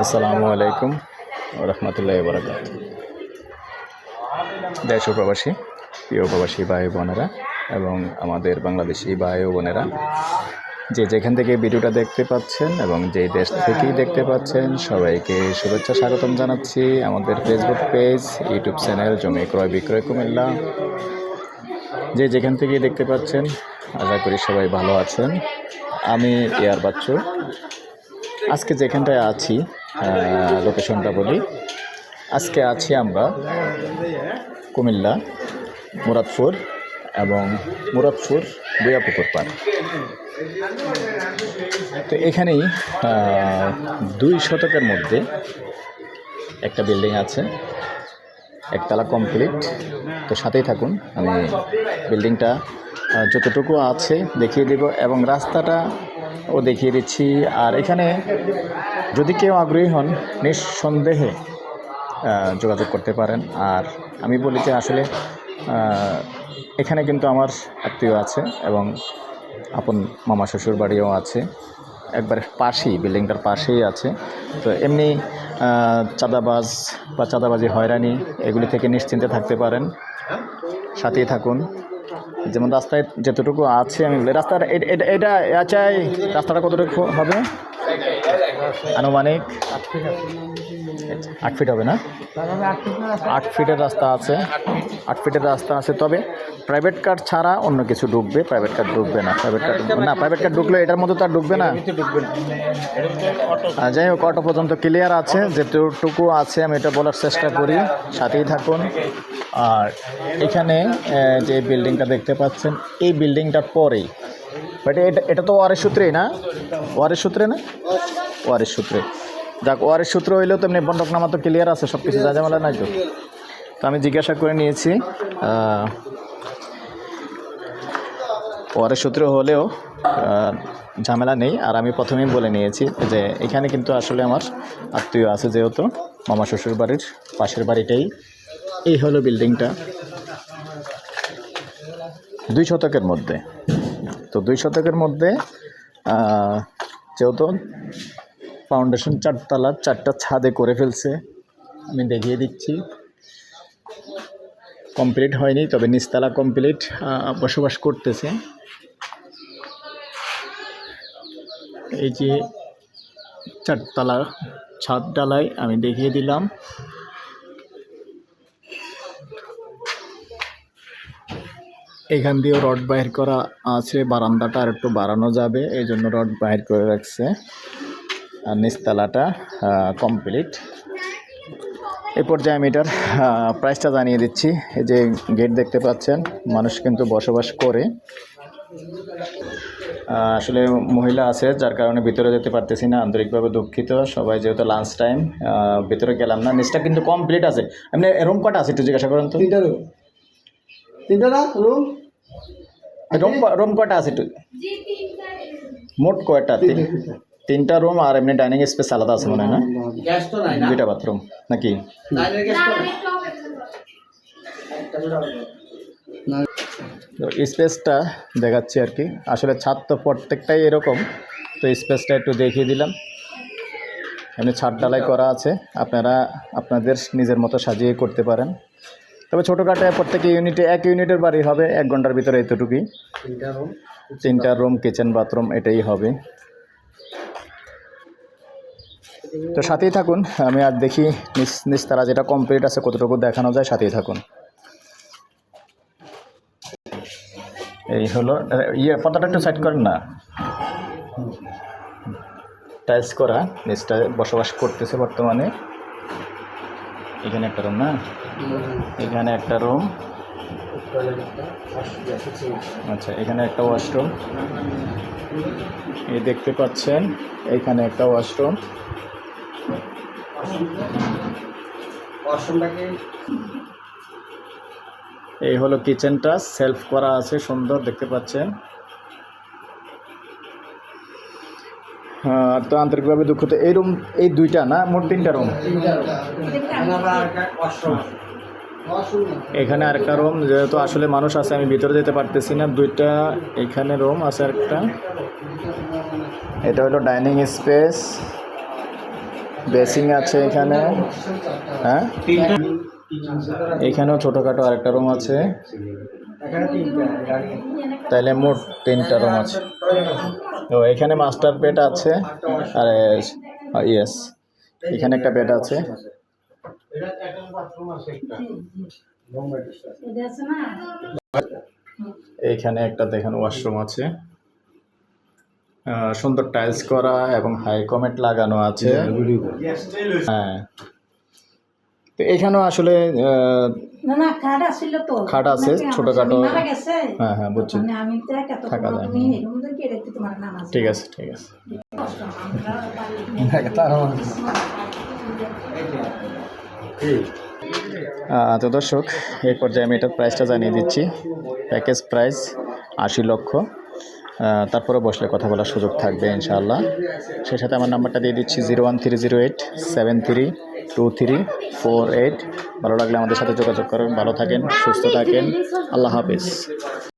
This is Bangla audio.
আসসালামু আলাইকুম রহমতুল্লাহ বরাকাত দেশ প্রবাসী, প্রিয় প্রবাসী ভাই বোনেরা এবং আমাদের বাংলাদেশি ভাই ও বোনেরা, যে যেখান থেকে ভিডিওটা দেখতে পাচ্ছেন এবং যে দেশ থেকেই দেখতে পাচ্ছেন, সবাইকে শুভেচ্ছা স্বাগতম জানাচ্ছি আমাদের ফেসবুক পেজ ইউটিউব চ্যানেল জমি ক্রয়, বিক্রয়, কুমিল্লা। যে যেখান থেকেই দেখতে পাচ্ছেন, আশা করি সবাই ভালো আছেন। আমি এয়ার বাচ্চু। আজকে যেখানটায় আছি লোকেশনটা বলি। আজকে আছি আমরা কুমিল্লা, মুরাদপুর এবং মুরাদপুর বুয়াপুকুর পাড়। তো এখানেই দুই শতকের মধ্যে একটা বিল্ডিং আছে, একতলা কমপ্লিট তো সাথেই থাকুন, আমি বিল্ডিংটা যতটুকু আছে দেখিয়ে দেব এবং রাস্তাটা ও দেখিয়ে দিচ্ছি। আর এখানে যদি কেউ আগ্রহী হন, নিঃসন্দেহে যোগাযোগ করতে পারেন। আর আমি বলি যে আসলে এখানে কিন্তু আমার আত্মীয় আছে এবং আপন মামা শ্বশুর বাড়িও আছে। একবার পাশেই, বিল্ডিংটার পাশেই আছে। তো এমনি চাঁদাবাজ বা চাঁদাবাজি, হয়রানি, এগুলি থেকে নিশ্চিন্তে থাকতে পারেন। সাথেই থাকুন। যেমন রাস্তায় যতটুকু আছে আমি বলি। রাস্তাটা এটা চাই আচ্ছা রাস্তাটা কতটুকু হবে? আনুমানিক আট ফিট হবে না? আট ফিটের রাস্তা আছে। আট ফিটের রাস্তা আছে। তবে প্রাইভেট কার ছাড়া অন্য কিছু ঢুকবে প্রাইভেট কার ঢুকবে না। প্রাইভেট কার না। প্রাইভেট কার ঢুকলে এটার মধ্যে তো আর ঢুকবে না? যাই হোক অটো পর্যন্ত ক্লিয়ার আছে। যেটুকু আছে আমি এটা বলার চেষ্টা করি। সাথেই থাকুন। আর এখানে যে বিল্ডিংটা দেখতে পাচ্ছেন এই বিল্ডিংটার পরেই বাট এটা এটা তো ওয়ারের সূত্রেই না? ওয়ারের সূত্রে না? ওয়ারের সূত্রে। যাক, ওয়ারের সূত্র হইলেও তো এমনি বন্ধকনামা তো ক্লিয়ার আছে সব কিছু যা ঝামেলা নাই তো। তো আমি জিজ্ঞাসা করে নিয়েছি ওয়ারের সূত্র হলেও ঝামেলা নেই। আর আমি প্রথমেই বলে নিয়েছি যে, এখানে কিন্তু আসলে আমার আত্মীয় আছে যেহেতু, মামা শ্বশুর বাড়ির পাশের বাড়িটাই। এই হলো বিল্ডিংটা। দুই শতকের মধ্যে। তো দুই শতকের মধ্যে যেহেতু ফাউন্ডেশন চারতলা, চারটা ছাদে করে ফেলছে। আমি দেখিয়ে দিচ্ছি। কমপ্লিট হয়নি, তবে নিচতলা কমপ্লিট বসবাস করতেছে। এই যে চারতলা ছাদ ডালাই আমি দেখিয়ে দিলাম। এখান দিয়েও রড বাইর করা আছে, বারান্দাটা আর একটু বাড়ানো যাবে, এই জন্য রড বাইর করে রাখছে। নিচতলাটা কমপ্লিট এই পর্যায়ে আমি এটার প্রাইসটা জানিয়ে দিচ্ছি। এই যে গেট দেখতে পাচ্ছেন মানুষ কিন্তু বসবাস করে। আসলে মহিলা আছে যার কারণে ভিতরে যেতে পারতেছি না আন্তরিকভাবে দুঃখিত। সবাই যেহেতু লাঞ্চ টাইম ভিতরে গেলাম না। নিচটা কিন্তু কমপ্লিট আছে। আপনি রুম কটা আছে একটু জিজ্ঞাসা করেন তো। তিনটা রুম তিনটা না রুম রুম রুম কটা আছে একটু? মোট কয়টা? তিন- তিনটা রুম আর এমনি ডাইনিং স্পেস আলাদা আছে মনে হয় না? গ্যাস তো নাই না? দুইটা বাথরুম নাকি? লাইনের গ্যাস তো নাই। তো স্পেসটা দেখাচ্ছি আর কি। আসলে ছাদ তো প্রত্যেকটাই এরকম তো স্পেসটা একটু দেখিয়ে দিলাম। এমনি ছাদ ডালাই করা আছে। আপনারা আপনাদের নিজের মতো সাজিয়ে করতে পারেন। তবে ছোটোখাটো প্রত্যেক ইউনিটে এক ইউনিটের বাড়ি হবে এক ঘণ্টার ভিতরে এতটুকুই। তিনটা রুম তিনটা রুম কিচেন বাথরুম এটাই হবে। তো সাথেই থাকুন, আমি আর দেখি নিস নিচ তারা যেটা কমপ্লিট আছে, কতটুকু দেখানো যায়, সাথেই থাকুন। এই হলো ইয়ে পর্দাটা একটু সাইড করেন না? টাইলস করা, নিচটা বসবাস করতেছে বর্তমানে। এখানে একটা রুম না? এখানে একটা রুম আচ্ছা এখানে একটা ওয়াশরুম এই দেখতে পাচ্ছেন, এখানে একটা ওয়াশরুম এই হলো কিচেনটা সেলফ করা আছে, সুন্দর, দেখতে পাচ্ছেন। হ্যাঁ তো আন্তরিকভাবে দুঃখিত। এই রুম এই দুইটা না? মোট তিনটা রুম এখানে আরেকটা রুম যেহেতু আসলে মানুষ আছে, আমি ভিতরে যেতে পারতেছি না। দুইটা এখানে রুম আছে একটা। এটা হলো ডাইনিং স্পেস বেসিং আছে এখানে। হ্যাঁ? এখানেও ছোটোখাটো আরেকটা রুম আছে। তাইলে মোট তিনটা রুম আছে। তো এখানে মাস্টার বেড আছে আর ইয়েস। এখানে একটা বেড আছে। এখানে একটা দেখেন ওয়াশরুম আছে। সুন্দর টাইলস করা এবং হাই কমেন্ট লাগানো আছে। হ্যাঁ। তো এখানেও আসলে খাট তো। আছে, আমার ছোটখাটো। হ্যাঁ হ্যাঁ বুঝছি। মানে তো তো থাকা যায়, তুমি হুম। এরকম তো কে দেখতে তোমার নাম আছে? ঠিক আছে ঠিক আছে। কষ্ট, আমরা বাড়ি- আহ, তো দর্শক এই পর্যায়ে আমি এটার প্রাইসটা জানিয়ে দিচ্ছি। প্যাকেজ প্রাইস আশি লক্ষ। তারপরে বসলে কথা বলার সুযোগ থাকবে, ইনশাআল্লাহ। সেই সাথে আমার নাম্বারটা দিয়ে দিচ্ছি zero one three zero eight seven three two three four eight. ভালো লাগলে আমাদের সাথে যোগাযোগ করুন ভালো থাকেন, সুস্থ থাকেন। আল্লাহ হাফিজ।